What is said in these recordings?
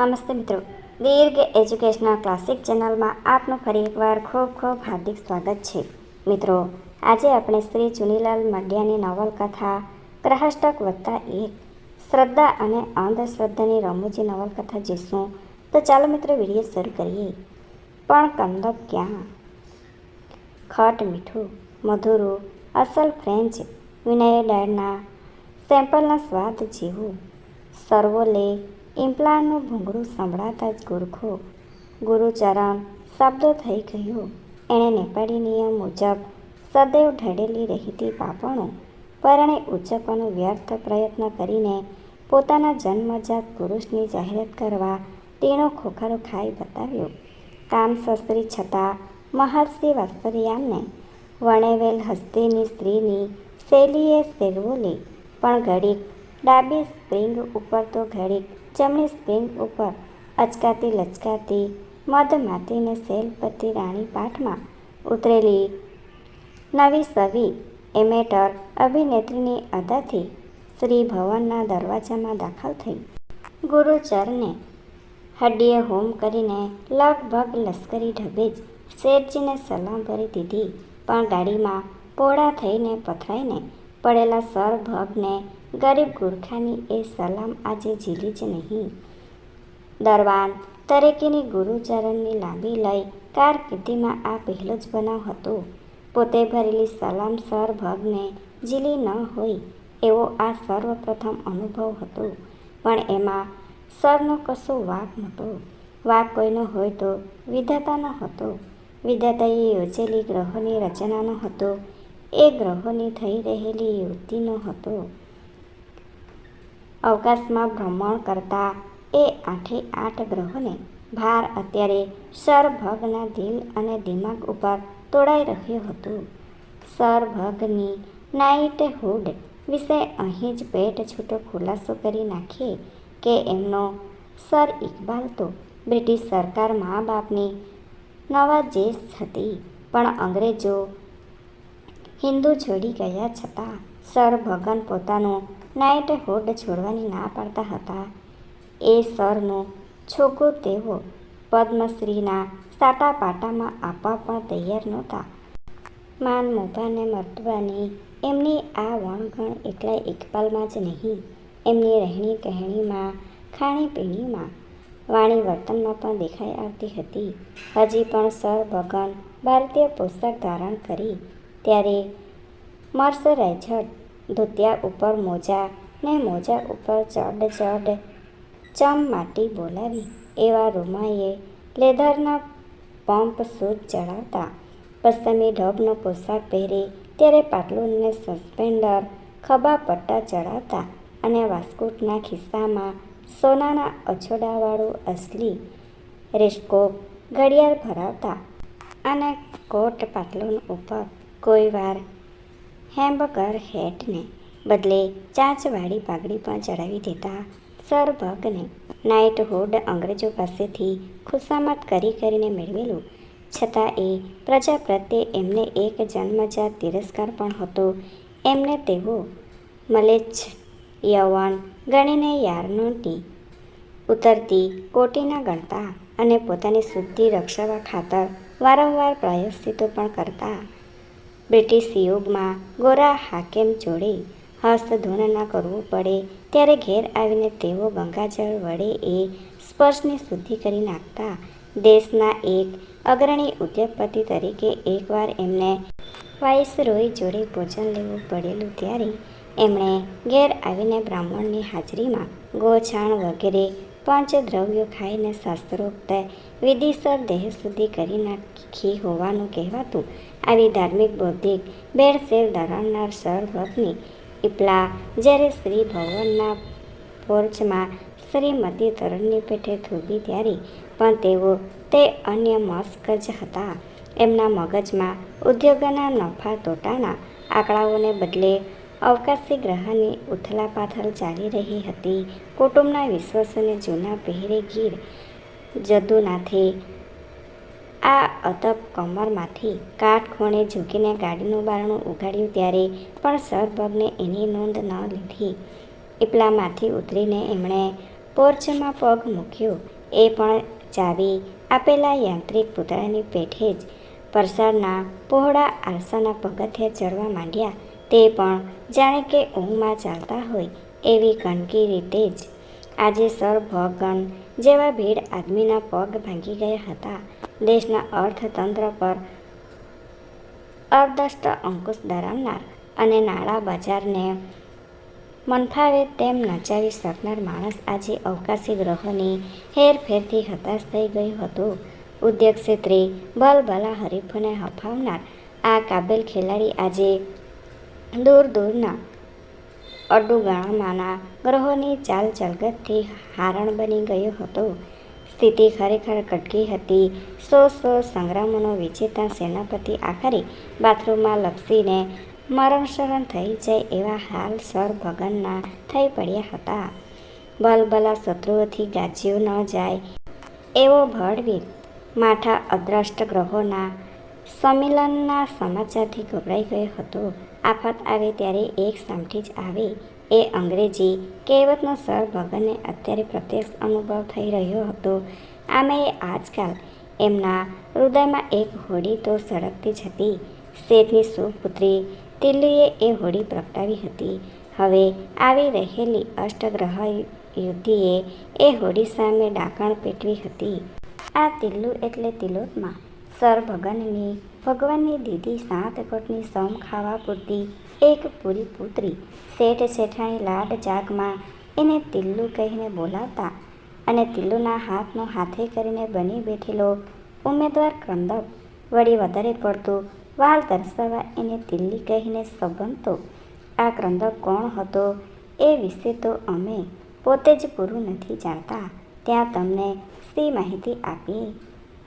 નમસ્તે મિત્રો. દીર્ઘ educational classic ચેનલમાં આપનું ફરી એકવાર ખૂબ ખૂબ હાર્દિક સ્વાગત છે. મિત્રો, આજે આપણે શ્રી ચુનીલાલ મડિયાની નવલકથા ગ્રહષ્ટક વત્તા એક, શ્રદ્ધા અને અંધશ્રદ્ધાની રમૂજી નવલકથા જોઈશું. તો ચાલો મિત્રો વીડિયો શરૂ કરીએ. પણ કંદક ક્યાં? ખટ મીઠું, મધુરું, અસલ ફ્રેન્ચ વિનય ડાળના સેમ્પલના સ્વાદ જેવું. સર્વોલે ઇમ્પ્લાન્ટનું ભૂંગળું સંભળાતા જ ગુરખો. ગુરુચરણ શબ્દો થઈ ગયો. એણે નેપાળી નિયમ મુજબ સદૈવ ઢળેલી રહેતી પાપણો પરણે ઉચ્ચકોનો વ્યર્થ પ્રયત્ન કરીને પોતાના જન્મજાત પુરુષની જાહેરાત કરવા તેનો ખોખારો ખાઈ બતાવ્યો. કામ શસ્ત્રી છતાં મહર્ષિ વાસ્તરિયામને વણેવેલ હસ્તીની સ્ત્રીની શૈલીએ સેલવોલી પણ ઘડીક ડાબી સ્પ્રિંગ ઉપર તો ઘડીક જમણી સ્પ્રિંગ ઉપર અચકાતી લચકાતી, મધમાતીને શૈલપતિ રાણી પાઠમાં ઉતરેલી નવી સવી એમેટર અભિનેત્રીની અદાથી શ્રી ભવનના દરવાજામાં દાખલ થઈ. ગુરુચરને હડ્ડીએ હોમ કરીને લગભગ લશ્કરી ઢબે જ શેઠજીને સલામ કરી દીધી, પણ ગાડીમાં પોળા થઈને પથરાઈને પડેલા સર ભગને ગરીબ ગુરખાની એ સલામ આજે ઝીલી જ નહીં દરવાન તરીકેની ગુરુચરણની લાંબી લઈ કારકિર્દીમાં આ પહેલો જ બનાવ હતો પોતે ભરેલી સલામ સર ભગને ઝીલી ન હોય એવો આ સર્વપ્રથમ અનુભવ હતો પણ એમાં સરનો કશો વાક નહોતો વાક કોઈનો હોય તો વિધાતાનો હતો વિધાતાએ યોજેલી ગ્રહોની રચનાનો હતો એ ગ્રહોની થઈ રહેલી યુવતીનો હતો અવકાશમાં ભ્રમણ કરતા એ આઠે આઠ ગ્રહોને ભાર અત્યારે સરભગના દિલ અને દિમાગ ઉપર તોડાઈ રહ્યું હતું. સરભગની નાઇટહુડ વિશે અહીં જ પેટ છૂટો ખુલાસો કરી નાખીએ કે એમનો સર ઇકબાલ તો બ્રિટિશ સરકાર મા બાપની નવાજેશ હતી, પણ અંગ્રેજો હિન્દુ છોડી ગયા છતાં સર ભગન પોતાનું નાઇટહુડ છોડવાની ના પાડતા હતા. એ સરનો છોકો તેઓ પદ્મશ્રીના સાટા પાટામાં આપવા પણ તૈયાર નહોતા. માન મોભાને મરતવાની એમની આ વણગણ એકલા ઇકબાલમાં જ નહીં. એમની રહેણી કહેણીમાં ખાણીપીણીમાં વાણી વર્તનમાં પણ દેખાઈ આવતી હતી. હજી પણ સર ભગન ભારતીય પોશાક ધારણ કરી ત્યારે મર્સરાઇઝડ ધોતિયા ઉપર મોજા ને મોજા ઉપર ચડ ચડ ચમ માટી બોલાવી. એવા રૂમાએ લેધરના પંપ સૂટ ચડાવતા. પશ્ચિમી ઢબનો પોશાક પહેરી ત્યારે પાટલુનને સસ્પેન્ડર ખભા પટ્ટા ચડાવતા અને વાસ્કોટના ખિસ્સામાં સોનાના અછોડાવાળું અસલી રેસ્કોપ ઘડિયાળ ભરાવતા. અને કોટ પાટલુન ઉપર કોઈ વાર હેમ્બગર હેટને બદલે ચાંચવાળી પાઘડી પણ ચડાવી દેતા સર ભગને નાઇટહુડ અંગ્રેજો પાસેથી ખુશામત કરી કરીને મેળવેલું. છતાં એ પ્રજા પ્રત્યે એમને એક જન્મજાત તિરસ્કાર પણ હતો. એમને તેઓ મલેચ્છ યવન ગણીને યારનોટી ઉતરતી કોટીના ગણતા અને પોતાની શુદ્ધિ રક્ષાવા ખાતર વારંવાર પ્રાયશ્ચિતો પણ કરતા બ્રિટિશ યુગમાં ગોરા હાકેમ જોડે હસ્તધૂન ન કરવું પડે. ત્યારે ઘેર આવીને તેઓ ગંગાજળ વડે એ સ્પર્શની શુદ્ધિ કરી નાખતા. દેશના એક અગ્રણી ઉદ્યોગપતિ તરીકે એકવાર એમને વાઇસરોય જોડે ભોજન લેવું પડેલું ત્યારે એમણે ઘેર આવીને બ્રાહ્મણની હાજરીમાં ગોછાણ વગેરે પંચદ્રવ્યો ખાઈને શાસ્ત્રોક્ત વિધિસર દેહ શુદ્ધિ કરી નાખી હોવાનું કહેવાતું. આવી ધાર્મિક બૌદ્ધિક બેરસેર ધરાવનાર સર ભગની ઇપલા જ્યારે શ્રી ભવનના પોર્ચમાં શ્રીમતી તરણની પેઠે થોભી ત્યારે પણ તેઓ તે અન્ય મસ્ક જ હતા. એમના મગજમાં ઉદ્યોગોના નફા તોટાના આંકડાઓને બદલે અવકાશી ગ્રહની ઉથલાપાથલ ચાલી રહી હતી. કુટુંબના વિશ્વાસોને જૂના પહેરે ગીર જદુનાથે આ અતપ કમરમાંથી કાટખૂણે ઝૂકીને ગાડીનું બારણું ઉગાડ્યું ત્યારે પણ સરભગને એની નોંધ ન લીધી. પીપલામાંથી ઉતરીને એમણે પોર્ચમાં પગ મૂક્યો. એ પણ ચાવી આપેલા યાંત્રિક પૂતળાની પેઠે જ પરસાળના પહોળા આરસાના પગથિયા ચડવા માંડ્યા. તે પણ જાણે કે ઊંઘમાં ચાલતા હોય એવી કણકી રીતે જ. આજે સર ભગન જેવા ભીડ આદમીના પગ ભાંગી ગયા હતા. દેશના અર્થતંત્ર પર અર્ધસ્ત અંકુશ ધરાવનાર અને નાણાં બજારને મનફાવે તેમ નચાવી શકનાર માણસ આજે અવકાશી ગ્રહોની હેરફેરથી હતાશ થઈ ગયું હતું. ઉદ્યોગ ક્ષેત્રે ભલભલા હરીફોને હફાવનાર આ કાબેલ ખેલાડી આજે દૂર દૂરના અડુગાણામાંના ગ્રહોની ચાલ ચલગતથી હારણ બની ગયો હતો. સ્થિતિ ખરેખર કટકી હતી. સો સો સંગ્રામોનો વિજેતા સેનાપતિ આખરે બાથરૂમમાં લપસીને મરણશરણ થઈ જાય એવા હાલ સર ભગનના થઈ પડ્યા હતા. બલબલા શત્રુઓથી ગાજ્યો ન જાય એવો ભડવીર માઠા અદ્રષ્ટ ગ્રહોના સંમેલનના સમાચારથી ગભરાઈ ગયો હતો. આફત આવે ત્યારે એક સામઠી જ આવે. એ અંગ્રેજી કહેવતનો સર ભગનને અત્યારે પ્રત્યક્ષ અનુભવ થઈ રહ્યો હતો. આમે આજકાલ એમના હૃદયમાં એક હોડી તો સળગતી જ હતી. શેઠની સુપુત્રી તિલ્લીએ એ હોડી પ્રગટાવી હતી. હવે આવી રહેલી અષ્ટગ્રહ યુદ્ધિએ એ હોડી સામે ડાકણ પેટવી હતી. આ તિલ્લુ એટલે તિલોત્મા સર ભગનની ભગવાનની દીદી સાત કોટની સોમ ખાવા પૂરતી એક પૂરી પુત્રી. શેઠ શેઠાણી લાડ જાગમાં એને તિલ્લુ કહીને બોલાવતા અને તિલ્લુના હાથનો હાથે કરીને બની બેઠેલો ઉમેદવાર ક્રંદક વળી વધારે પડતું વાલ દર્શાવવા એને તિલ્લી કહીને સંબંધતો આ ક્રંદક કોણ હતો? એ વિશે તો અમે પોતે જ પૂરું નથી જાણતા. ત્યાં તમને સી માહિતી આપીએ?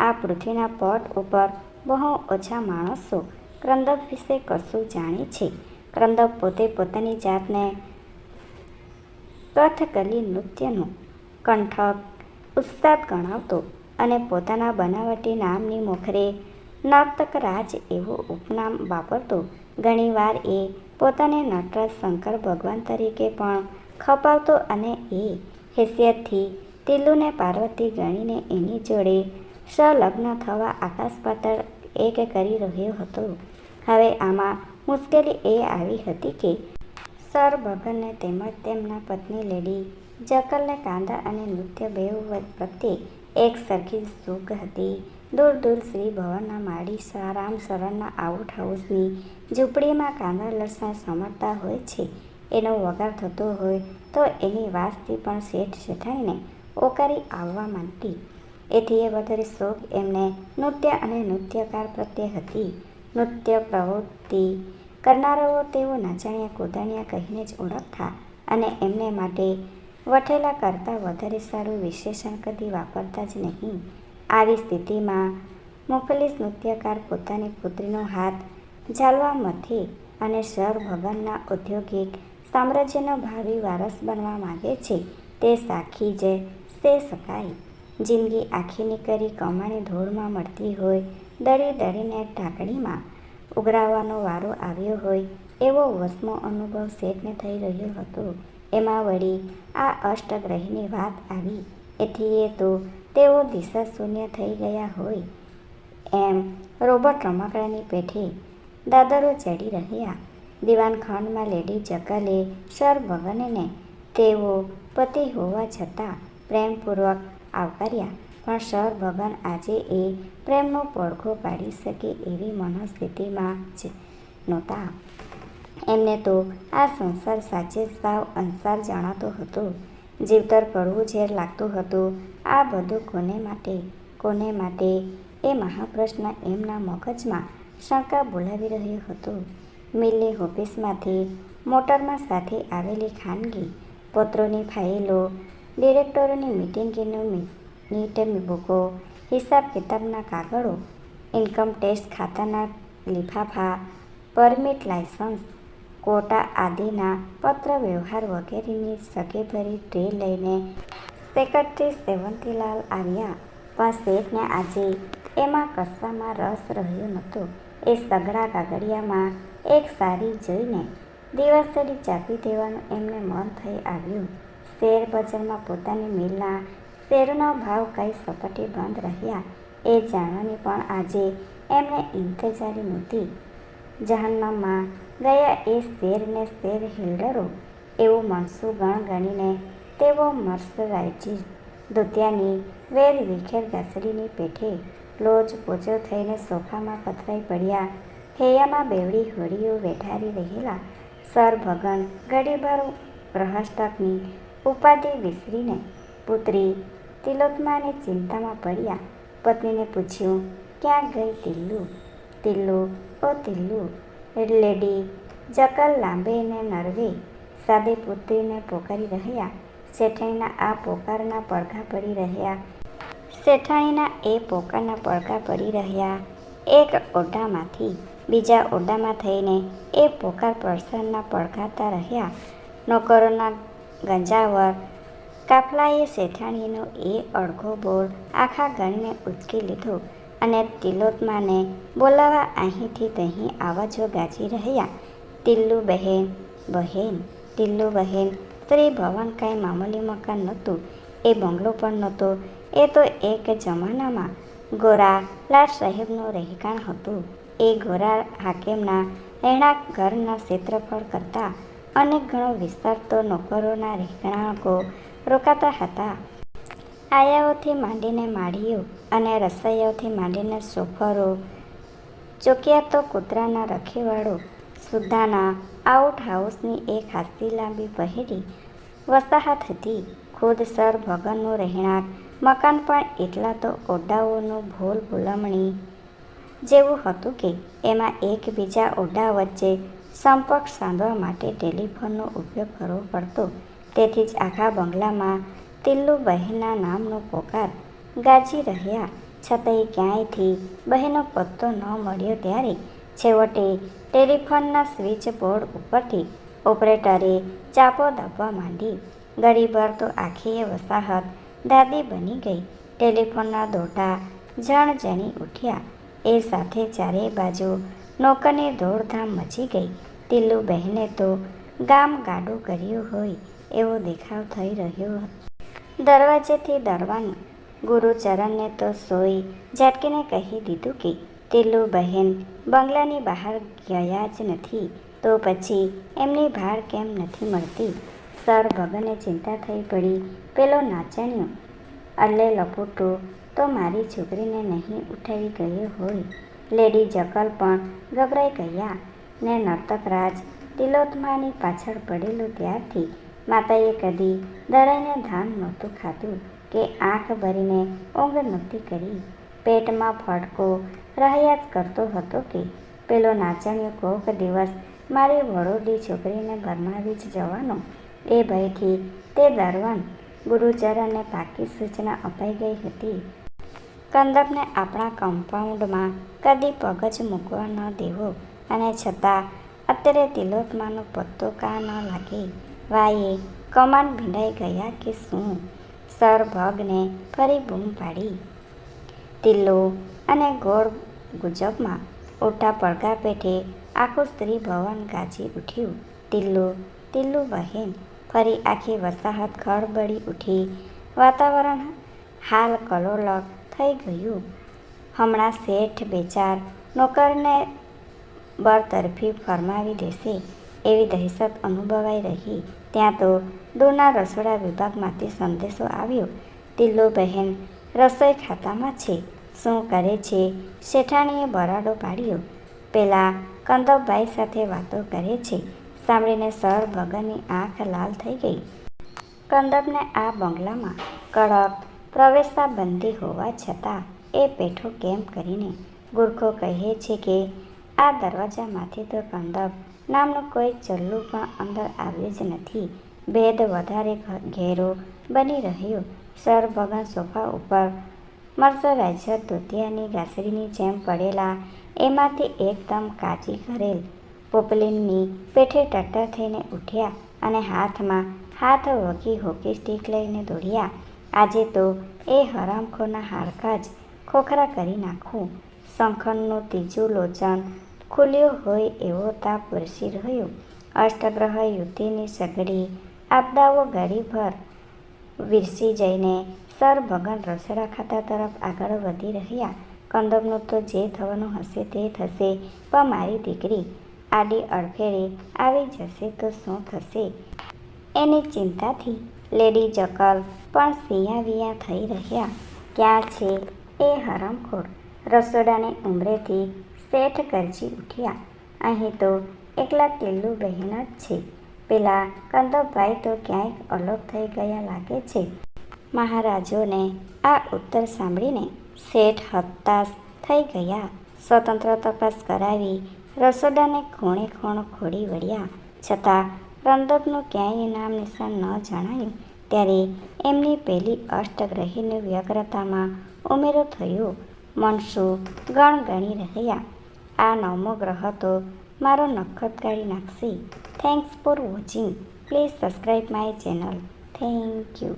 આ પૃથ્વીના પટ ઉપર બહુ ઓછા માણસો ક્રંદક વિશે કશું જાણે છે. ક્રંદક પોતે પોતાની જાતને કથકલી નૃત્યનું કંઠક ઉસ્તાદ ગણાવતો અને પોતાના બનાવટી નામની મોખરે નર્તક રાજ એવું ઉપનામ વાપરતો. ઘણીવાર એ પોતાને નટરાજ શંકર ભગવાન તરીકે પણ ખપાવતો અને એ હેસિયતથી તિલ્લુને પાર્વતી ગણીને એની જોડે સંલગ્ન થવા આકાશ પાતળ એક કરી રહ્યો હતો. હવે આમાં મુશ્કેલી એ આવી હતી કે સર ભગનને તેમજ તેમના પત્ની લેડી, જકલને કાંદા અને નૃત્ય બે પ્રત્યે એક સરખી સૂગ હતી. દૂર દૂર શ્રી ભવનના માળી રામ શરણના આઉટ હાઉસની ઝૂંપડીમાં કાંદા લસણ સમરતા હોય છે, એનો વગાર થતો હોય તો એની વાસથી પણ શેઠ શેઠાઈને ઓકારી આવવા માંડતી એથી એ વધારે શોખ એમને નૃત્ય અને નૃત્યકાર પ્રત્યે હતી. નૃત્ય પ્રવૃત્તિ કરનારાઓ તેઓ નાચાણિયા કૂદાણિયા કહીને જ ઓળખતા અને એમને માટે વઠેલા કરતાં વધારે સારું વિશેષણ કદી વાપરતા જ નહીં. આવી સ્થિતિમાં મુખલિસ નૃત્યકાર પોતાની પુત્રીનો હાથ ઝાલવા મથે અને સર ભગનના ઔદ્યોગિક સામ્રાજ્યનો ભાવિ વારસ બનવા માગે છે. તે સાખી જે શકાય. જિંદગી આખીની કરી કમાણી ધૂળમાં મળતી હોય, દળી દળીને ઢાંકણીમાં ઉઘરાવવાનો વારો આવ્યો હોય, એવો વસમો અનુભવ શેઠને થઈ રહ્યો હતો. એમાં વળી આ અષ્ટગ્રહીની વાત આવી એથી એ તો તેઓ દિશા શૂન્ય થઈ ગયા હોય. એમ રોબોટ રમકડાની પેઠે દાદરો ચડી રહ્યા. દિવાનખંડમાં લેડી જકલે સર ભગનને તેઓ પતિ હોવા છતાં પ્રેમપૂર્વક આવકાર્યા. પણ સર ભગન આજે એ પ્રેમનો પડઘો પાડી શકે એવી મનોસ્થિતિમાં જ નહોતા. એમને તો આ સંસાર સાચે સાવ અંસાર જણાતો હતો. જીવતર પડવું ઝેર લાગતું હતું. આ બધું કોને માટે? કોને માટે? એ મહાપ્રશ્ન એમના મગજમાં શંકા બોલાવી રહ્યો હતો. મિલની ઓફિસમાંથી મોટરમાં સાથે આવેલી ખાનગી, પત્રોની ફાઇલો ડિરેક્ટરોની મિટિંગની નીટની બુકો, હિસાબ કિતાબના કાગળો, ઇન્કમ ટેક્સ ખાતાના લિફાફા, પરમિટ લાયસન્સ કોટા આદિના પત્ર વ્યવહાર વગેરેની સગેભરી ટ્રે લઈને સેક્રેટરી સેવંતીલાલ આવ્યા પણ શેઠને આજે એમાં કશામાં રસ રહ્યો નહોતો. એ સગડા કાગળિયામાં એક સારી જોઈને દિવાસળી ચાપી દેવાનું એમને મન થઈ આવ્યું. શેર બજારમાં પોતાની મિલના શેરનો ભાવ કઈ સપાટી બંધ રહ્યા એ જાણવાની પણ આજે એમને ઇંતજારી નહોતી. જહાનમાં ગયા એ શેરને શેર હિલ્ડરો એવું મણસું ગણ ગણીને તેઓ મર્સરાઇઝી ધોતિયાની વેર વિખેર ઘસડીની પેઠે લોજ પોચો થઈને સોફામાં પથરાઈ પડ્યા. હૈયામાં બેવડી હોડીઓ વેઠારી રહેલા સર ભગન ઘડીભર ગ્રહસ્ટકની ઉપાધિ વિસરીને પુત્રી તિલોત્માની ચિંતામાં પડ્યા. પત્નીને પૂછ્યું, ક્યાં ગઈ તિલ્લુ? તિલ્લુ, ઓ તિલ્લુ, લેડી, જકલ લાંબેને નરવે. સાદે પુત્રીને પોકારી રહ્યા. શેઠાણીના આ પોકારના પડઘા પડી રહ્યા. શેઠાણીના એ પોકારના પડઘા પડી રહ્યા એક ઓરડામાંથી બીજા ઓરડામાં થઈને એ પોકાર પ્રસારના પડઘાતા રહ્યા. નોકરોના ગંજાવર. કાફલાએ શેઠાણીનો એ અડઘો બોલ આખા ગણને ઉચકી લીધો અને તિલોત્માને બોલાવા અહીંથી તહીં આવાજો ગાજી રહ્યા. તિલ્લુ બહેન બહેન, તિલ્લુ બહેન શ્રી ભવન કાંઈ મામૂલી મકાન નહોતું, એ બંગલો પણ નહોતો, એ તો એક જમાનામાં. ગોરા લાટ સાહેબનું રહેઠાણ હતું. એ ગોરા હાકેમના રહેણાંક ઘરના ક્ષેત્રફળ કરતાં અનેક ઘણો વિસ્તાર તો નોકરોના રહેણાંકો રોકાતા હતા. આયાઓથી માંડીને માળીઓ અને રસોઈયાઓથી માંડીને સોફરો, ચોકિયા તો કૂતરાના રખેવાળો સુદ્ધાના આઉટ હાઉસની એક હાથી લાંબી પહેરી વસાહત હતી. ખુદ સર ભગનનું રહેણાંક, મકાન પણ એટલા તો ઓરડાઓનું ભૂલ ભૂલમણી જેવું હતું કે એમાં એકબીજા ઓરડા વચ્ચે સંપર્ક સાધવા માટે ટેલિફોનનો ઉપયોગ કરવો પડતો. તેથી જ આખા બંગલામાં તિલ્લુ બહેનના નામનો પોકાર ગાજી રહ્યા. છતાંય ક્યાંયથી બહેનો પત્તો ન મળ્યો ત્યારે છેવટે ટેલિફોનના સ્વિચ બોર્ડ ઉપરથી ઓપરેટરે ચાપો દાબવા માંડી. ઘડીભર તો આખી વસાહત દાદી બની ગઈ. ટેલિફોનના દોટા જણજણી ઉઠ્યા. એ સાથે ચારે બાજુ નોકરની દોડધામ મચી ગઈ. તિલ્લુ બહેને તો ગામ ગાડું કર્યું હોય એવો દેખાવ થઈ રહ્યો હતો. દરવાજેથી દરવાનું ગુરુચરણને તો સોઈ ઝાટકીને કહી દીધું કે તિલ્લુ બહેન, બંગલાની બહાર ગયા જ નથી, તો પછી એમની ભાર કેમ નથી મળતી? સર ભગને ચિંતા થઈ પડી. પેલો નાચણ્યો, અલ્લે લપોટો, તો મારી છોકરીને નહીં ઉઠાવી ગયો હોય. લેડી જકલ પણ ગભરાઈ ગયા ને નર્તકરાજ તિલોત્માની પાછળ પડેલું ત્યારથી માતાએ કદી દરાઈને ધાન નહોતું ખાધું કે આંખ ભરીને ઊંઘ નહોતી કરી. પેટમાં ફટકો રહ્યા જ કરતો હતો કે પેલો નાચણિયો કોક દિવસ મારી વડોદી છોકરીને ભરમાવી જ જવાનો. એ ભયથી તે દરવાન ગુરુચરણને પાકી સૂચના અપાઈ ગઈ હતી. કંદકને આપણા કમ્પાઉન્ડમાં કદી પગ જ મૂકવા ન દેવો. અને છતાં અત્યારે તિલોત્માનો પત્તો કા ન લાગે. વાયે કમાન ભીંડાઈ ગયા કે શું? સર ભગને ફરી બૂમ પાડી. તિલ્લો અને ગોળ ગુજબમાં ઓટા પડઘા પેઠે આખું સ્ત્રી ભવન ગાજી ઉઠ્યું. તિલ્લુ તિલ્લુ બહેન, ફરી આખી વસાહત ખળબળી ઉઠી. વાતાવરણ હાલ કલોલક થઈ ગયું. હમણાં શેઠ બેચાર નોકરને બરતરફી ફરમાવી દેશે એવી દહેશત અનુભવાઈ રહી. ત્યાં તો દૂરના રસોડા વિભાગમાંથી સંદેશો આવ્યો તિલ્લો બહેન, રસોઈ ખાતામાં છે. શું કરે છે? શેઠાણીએ બરાડો પાડ્યો. પેલા કંદવભાઈ સાથે વાતો કરે છે. સાંભળીને સર ભગનની આંખ લાલ થઈ ગઈ. કંદબને આ બંગલામાં કડક પ્રવેશતા બંધી હોવા છતાં એ પેઠો કેમ કરીને ગુરખો કહે છે કે, આ દરવાજામાંથી તો કંદબ નામનું કોઈ ચલ્લું પણ અંદર આવ્યું જ નથી. ભેદ વધારે ઘેરો બની રહ્યો. સરભગન સોફા ઉપર મર્સરાઇઝર ધોતિયાની ઘાસરીની જેમ પડેલા, એમાંથી એકદમ કાચી કરેલ પોપલિનની પેઠે ટટ્ટર થઈને ઉઠ્યા અને હાથમાં હાથ વગી હોકી સ્ટીક લઈને દોડ્યા. આજે તો એ હરામખોરના હાડકા જ ખોખરા કરી નાખું. શંખનનું ત્રીજું લોચન ખુલ્યું હોય એવો તાપ વરસી રહ્યો. અષ્ટગ્રહ યુદ્ધિની સગડી આપદાઓ ઘડીભર વિરસી જઈને સર ભગન રસોડા ખાતા તરફ આગળ વધી રહ્યા. કંદમનું તો જે થવાનું હશે તે થશે, પણ મારી દીકરી આડી અડફેરે આવી જશે તો શું થશે? એની ચિંતાથી લેડી જકલ પણ સિયાવિયા થઈ રહ્યા. ક્યાં છે? એ હરામખોર. રસોડાની ઉંમરેથી શેઠ કરજી ઉઠ્યા. અહીં તો એકલા ટીલ્લુ બહેન જ છે. પેલા કંદોભાઈ તો ક્યાંક અલોપ થઈ ગયા લાગે છે. મહારાજોને આ ઉત્તર સાંભળીને શેઠ હતાશ થઈ ગયા. સ્વતંત્ર તપાસ કરાવી રસોડાને ખૂણે ખૂણ ખોડી વળ્યા. છતાં રંદકનું ક્યાંય નામ નિશાન ન જણાયું, ત્યારે એમની પહેલી અષ્ટગ્રહીની વ્યગ્રતામાં ઉમેરો થયો. મનસુ ગણગણી રહ્યા. આ નવમો ગ્રહ તો મારો નખત કાઢી નાખશે. Thanks for watching please subscribe my channel thank you